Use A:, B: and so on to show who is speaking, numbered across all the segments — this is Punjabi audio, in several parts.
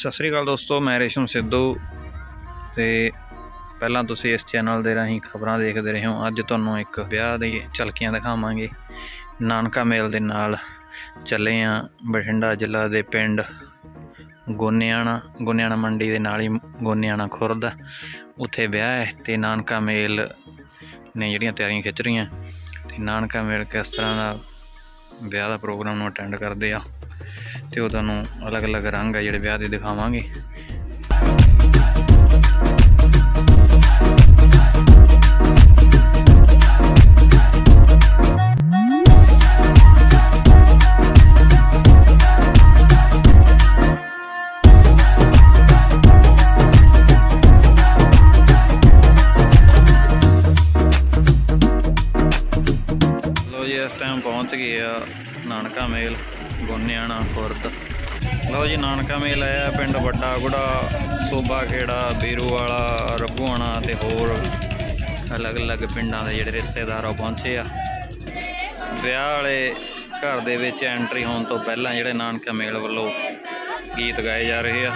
A: ਸਤਿ ਸ੍ਰੀ ਅਕਾਲ ਦੋਸਤੋ, ਮੈਂ ਰੇਸ਼ਮ ਸਿੱਧੂ ਤੇ ਪਹਿਲਾਂ ਤੁਸੀਂ ਇਸ ਚੈਨਲ ਦੇ ਰਾਹੀਂ ਖਬਰਾਂ ਦੇਖਦੇ ਰਹੇ। ਹੋ ਅੱਜ ਤੁਹਾਨੂੰ ਇੱਕ ਵਿਆਹ ਦੀ ਝਲਕੀਆਂ ਦਿਖਾਵਾਂਗੇ। ਨਾਨਕਾ ਮੇਲ ਦੇ ਨਾਲ ਚੱਲੇ ਆ ਬਠਿੰਡਾ ਜ਼ਿਲ੍ਹਾ ਦੇ ਪਿੰਡ ਗੋਨਿਆਣਾ ਗੋਨਿਆਣਾ ਮੰਡੀ ਦੇ ਨਾਲ ਹੀ ਗੋਨਿਆਣਾ ਖੁਰਦ। ਆ। ਉੱਥੇ ਵਿਆਹ ਹੈ ਤੇ ਨਾਨਕਾ ਮੇਲ ਨੇ ਜਿਹੜੀਆਂ ਤਿਆਰੀਆਂ ਖਿੱਚ ਰਹੀਆਂ। ਤੇ ਨਾਨਕਾ ਮੇਲ ਕਿਸ ਤਰ੍ਹਾਂ ਦਾ ਵਿਆਹ ਦਾ ਪ੍ਰੋਗਰਾਮ ਨੂੰ ਅਟੈਂਡ ਕਰਦੇ ਆ। ਤੇ ਉਹ ਤੁਹਾਨੂੰ ਅਲੱਗ-ਅਲੱਗ ਰੰਗ ਆ ਜਿਹੜੇ ਵਿਆਹ ਦੇ ਦਿਖਾਵਾਂਗੇ। ਇਸ ਟਾਈਮ ਪਹੁੰਚ ਗਏ ਆ ਨਾਨਕਾ ਮੇਲ। ਨਿਆਣਾ ਖੁਰਦ। ਲਓ ਜੀ, ਨਾਨਕਾ ਮੇਲ ਆਇਆ ਪਿੰਡ ਵੱਡਾ ਗੁੜਾ ਸੋਬਾ ਖੇੜਾ, ਬੀਰੂ ਵਾਲਾ ਰੱਬੂਆਣਾ ਤੇ ਹੋਰ ਅਲੱਗ-ਅਲੱਗ ਪਿੰਡਾਂ ਦੇ ਜਿਹੜੇ ਰਿਸ਼ਤੇਦਾਰ ਆ ਉਹ ਪਹੁੰਚੇ ਆ। ਵਿਆਹ ਵਾਲੇ ਘਰ ਦੇ ਵਿੱਚ ਐਂਟਰੀ ਹੋਣ ਤੋਂ ਪਹਿਲਾਂ ਜਿਹੜੇ ਨਾਨਕਾ ਮੇਲ ਵੱਲੋਂ ਗੀਤ ਗਾਏ ਜਾ ਰਹੇ ਆ।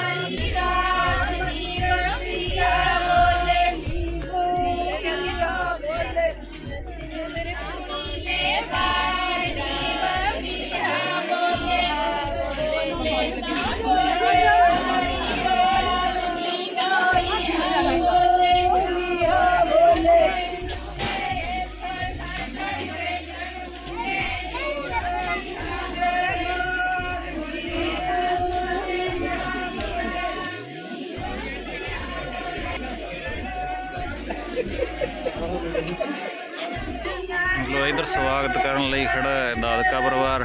A: ਸਵਾਗਤ ਕਰਨ ਲਈ ਖੜਾ ਹੈ ਦਾਦਕਾ ਪਰਿਵਾਰ।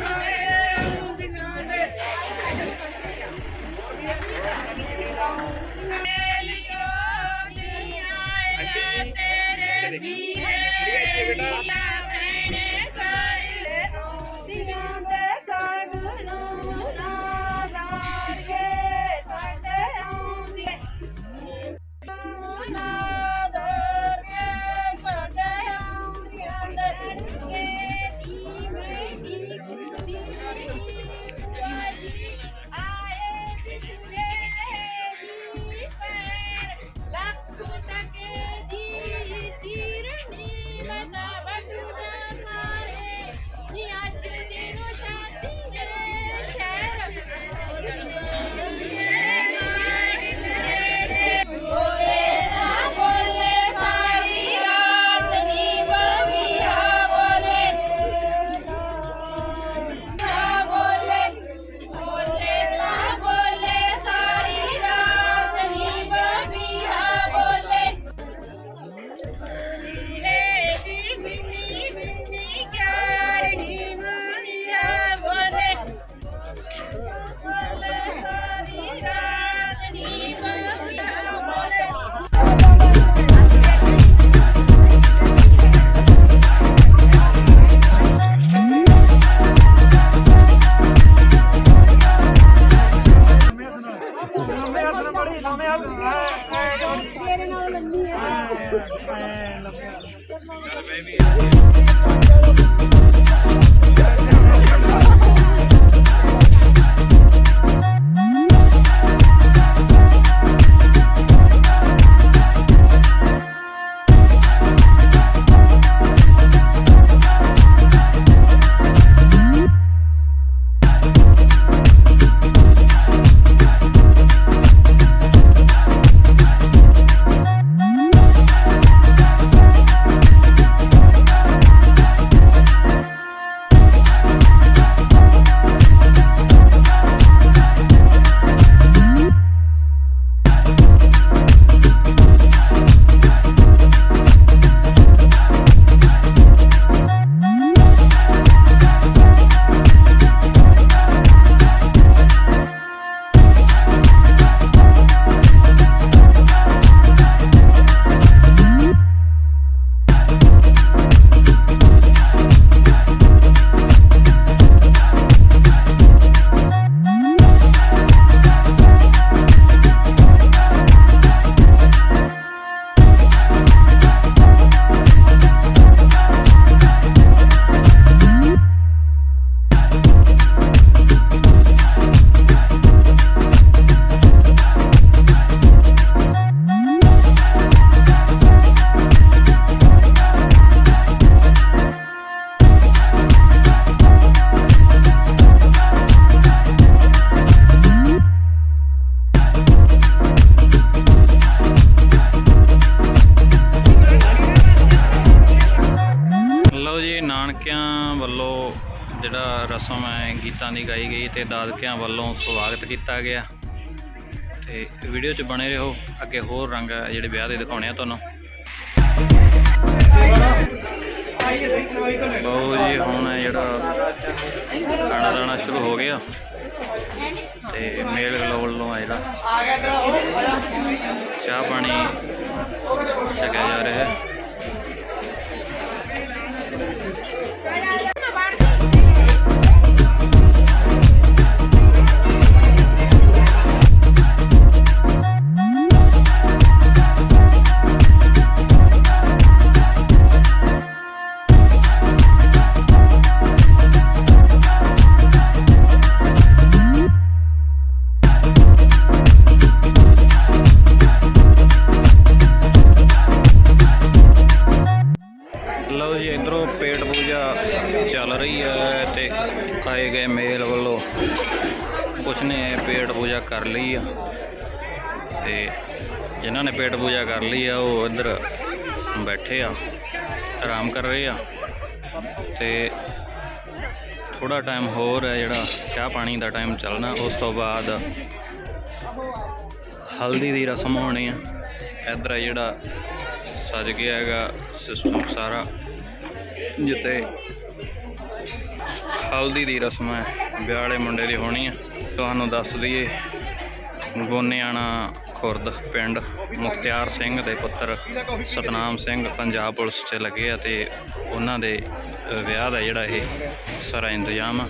B: ਗੀਤਾਂ ਦੀ ਗਾਈ ਗਈ ਤੇ ਦਾਦਕਿਆਂ ਵੱਲੋਂ ਸਵਾਗਤ ਕੀਤਾ ਗਿਆ। ਤੇ ਵੀਡੀਓ 'ਚ ਬਣੇ ਰਹੋ, ਅੱਗੇ ਹੋਰ ਰੰਗ ਜਿਹੜੇ ਵਿਆਹ ਦੇ ਦਿਖਾਉਣੇ ਆ ਤੁਹਾਨੂੰ। ਲਓ ਜੀ, ਹੁਣ ਜਿਹੜਾ ਗਾਣਾ ਗਾਣਾ ਸ਼ੁਰੂ ਹੋ ਗਿਆ। ਤੇ ਮੇਲ ਗਲੋ ਵੱਲੋਂ ਆ ਜਿਹੜਾ ਚਾਹ ਪਾਣੀ ਛਕਿਆ ਜਾ ਰਿਹਾ। ਹੈ ਲਓ ਜੀ, ਇਧਰੋਂ ਪੇਟ ਪੂਜਾ ਚੱਲ ਰਹੀ ਹੈ ਤੇ ਆਏ ਗਏ ਮੇਲ ਵੱਲੋਂ। ਕੁਛ ਨੇ ਪੇਟ ਪੂਜਾ ਕਰ ਲਈ ਆ। ਤੇ ਜਿਨ੍ਹਾਂ ਨੇ ਪੇਟ ਪੂਜਾ ਕਰ ਲਈ ਆ, ਉਹ ਇੱਧਰ ਬੈਠੇ ਆ, ਆਰਾਮ ਕਰ ਰਹੇ ਆ। ਤੇ ਥੋੜਾ ਟਾਈਮ ਹੋਰ ਹੈ ਜਿਹੜਾ ਚਾਹ ਪਾਣੀ ਦਾ ਟਾਈਮ ਚੱਲਣਾ, ਉਸ ਤੋਂ ਬਾਅਦ ਹਲਦੀ ਦੀ ਰਸਮ ਹੋਣੀ ਆ। ਇੱਧਰ ਜਿਹੜਾ ਸਜ ਗਿਆ ਹੈਗਾ, ਸਿਸਟਮ ਸਾਰਾ। ਜਿੱਤੇ ਹਲਦੀ ਦੀ ਰਸਮ ਹੈ, ਵਿਆਹ ਵਾਲੇ ਮੁੰਡੇ ਦੀ ਹੋਣੀ ਆ ਤੁਹਾਨੂੰ ਦੱਸ ਦਈਏ, ਗੋਨਿਆਣਾ ਖੁਰਦ ਪਿੰਡ ਮੁਖਤਿਆਰ ਸਿੰਘ ਦੇ ਪੁੱਤਰ ਸਤਨਾਮ ਸਿੰਘ ਪੰਜਾਬ ਪੁਲਿਸ 'ਚ ਲੱਗੇ ਆ ਤੇ ਉਹਨਾਂ ਦੇ ਵਿਆਹ ਦਾ ਜਿਹੜਾ ਇਹ ਸਾਰਾ ਇੰਤਜ਼ਾਮ ਆ।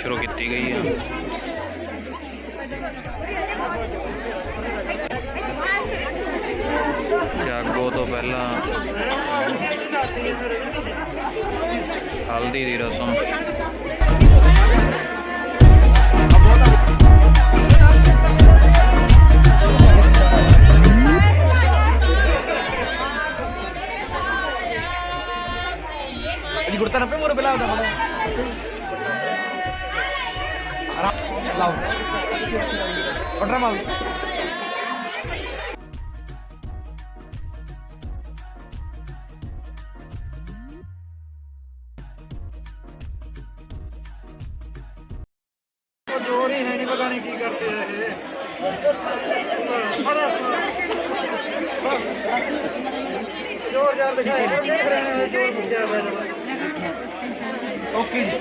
B: ਸ਼ੁਰੂ ਕੀਤੀ ਗਈ ਆ ਜਾਗੋ ਤੋਂ ਪਹਿਲਾਂ ਹਲਦੀ ਦੀ ਰਸਮ
C: ਨਹੀਂ ਪਤਾ ਨਹੀਂ ਕੀ ਕਰਦੇ ਆ ਇਹ।
A: ਬੜਾ ਜੋਰ ਜਾਰ ਦਿਖਾਇਆ ਜੋਰ ਪੁੱਜਿਆ ਓਕੇ ਜੀ।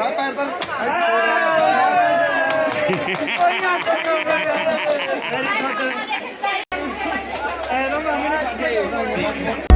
A: ਆ ਪੈਰ ਤਾਂ ਕੋਈ ਨਾ ਕੋਈ ਨਾ ਵੈਰੀ ਗੁੱਡ ਐਰੋ ਮੰਮੀ ਨਾ ਜੇ।